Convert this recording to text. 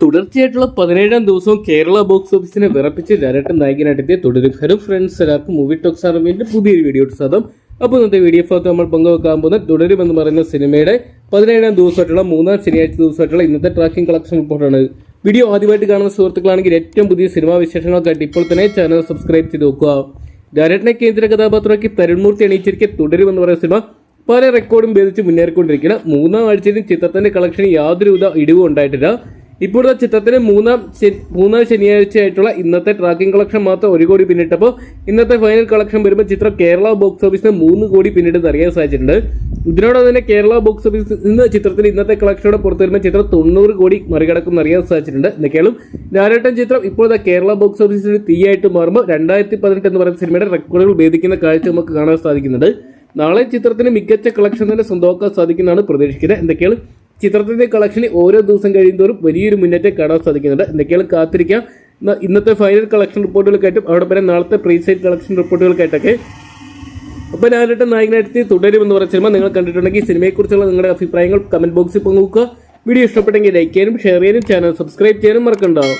തുടർച്ചയായിട്ടുള്ള പതിനേഴാം ദിവസവും കേരള ബോക്സ് ഓഫീസിനെ വിറപ്പിച്ച് ഡയറക്ടർ നായകനായിട്ടെത്തിയ തുടരും ഹലോ ഫ്രണ്ട്സ് എല്ലാവർക്കും മൂവി ടോക്സ് ആർമിന്റെ പുതിയൊരു വീഡിയോ സാധം അപ്പോൾ ഇന്നത്തെ വീഡിയോ ഭാഗത്ത് നമ്മൾ പങ്കുവെക്കാൻ പോകുന്ന തുടരും എന്ന് പറയുന്ന സിനിമയുടെ പതിനേഴാം ദിവസമായിട്ടുള്ള മൂന്നാം ശനിയാഴ്ച ദിവസമായിട്ടുള്ള ഇന്നത്തെ ട്രാക്കിംഗ് കളക്ഷൻ റിപ്പോർട്ടാണ് വീഡിയോ ആദ്യമായിട്ട് കാണുന്ന സുഹൃത്തുക്കളാണെങ്കിൽ ഏറ്റവും പുതിയ സിനിമാ വിശേഷങ്ങൾക്കായിട്ട് ഇപ്പോൾ തന്നെ ചാനൽ സബ്സ്ക്രൈബ് ചെയ്ത് നോക്കുക ഡയറക്ടറെ കേന്ദ്ര കഥാപാത്രമാക്കി തരുൺമൂർത്തി എണീച്ചിരിക്കെ തുടരും എന്ന് പറയുന്ന സിനിമ പല റെക്കോർഡും ഭേദിച്ച് മുന്നേറിക്കൊണ്ടിരിക്കുകയാണ്. മൂന്നാം ആഴ്ചയിലും ചിത്രത്തിന്റെ കളക്ഷൻ യാതൊരുവിധ ഇടിവും ഉണ്ടായിട്ടില്ല. ഇപ്പോഴത്തെ ചിത്രത്തിന് മൂന്നാം മൂന്നാം ശനിയാഴ്ചയായിട്ടുള്ള ഇന്നത്തെ ട്രാക്കിംഗ് കളക്ഷൻ മാത്രം ഒരു കോടി പിന്നിട്ടപ്പോൾ ഇന്നത്തെ ഫൈനൽ കളക്ഷൻ വരുമ്പോൾ ചിത്രം കേരള ബോക്സ് ഓഫീസിന് മൂന്ന് കോടി പിന്നിട്ടെന്ന് അറിയാൻ സാധിച്ചിട്ടുണ്ട്. ഇതിനോടൊപ്പം തന്നെ കേരള ബോക്സ് ഓഫീസിൽ നിന്ന് ചിത്രത്തിൽ ഇന്നത്തെ കളക്ഷനോട് പുറത്തു വരുമ്പോൾ ചിത്രം തൊണ്ണൂറ് കോടി മറികടക്കുമെന്ന് അറിയാൻ സാധിച്ചിട്ടുണ്ട്. എന്തൊക്കെയാണ് നാരായണൻ ചിത്രം ഇപ്പോഴത്തെ കേരള ബോക്സ് ഓഫീസിൽ തീയായിട്ട് മാറുമ്പോൾ രണ്ടായിരത്തി പതിനെട്ട് എന്ന് പറയുന്ന സിനിമയുടെ റെക്കോർഡുകൾ ഭേദിക്കുന്ന കാഴ്ച നമുക്ക് കാണാൻ സാധിക്കുന്നുണ്ട് നാളെ ചിത്രത്തിന് മികച്ച കളക്ഷൻ തന്നെ സ്വന്തമാക്കാൻ സാധിക്കുന്നതാണ് പ്രതീക്ഷിക്കുന്നത്. എന്തൊക്കെയാണ് ചിത്രത്തിന്റെ കളക്ഷനിൽ ഓരോ ദിവസം കഴിയുന്തോറും വലിയൊരു മുന്നേറ്റം കാണാൻ സാധിക്കുന്നുണ്ട്. എന്തൊക്കെയാണ് കാത്തിരിക്കാം ഇന്നത്തെ ഫൈനൽ കളക്ഷൻ റിപ്പോർട്ടുകൾക്കായിട്ടും അവിടെ പിന്നെ നാളത്തെ പ്രീ സൈറ്റ് കളക്ഷൻ റിപ്പോർട്ടുകൾക്കായിട്ടൊക്കെ അപ്പോൾ ഞാനിട്ട് നായകനായിട്ട് തുടരും എന്ന് പറഞ്ഞ സിനിമ നിങ്ങൾ കണ്ടിട്ടുണ്ടെങ്കിൽ സിനിമയെക്കുറിച്ചുള്ള നിങ്ങളുടെ അഭിപ്രായങ്ങൾ കമന്റ് ബോക്സിൽ പങ്കുവെക്കുക. വീഡിയോ ഇഷ്ടപ്പെട്ടെങ്കിൽ ലൈക്ക് ചെയ്യാനും ഷെയർ ചെയ്യാനും ചാനൽ സബ്സ്ക്രൈബ് ചെയ്യാനും മറക്കണ്ടാവും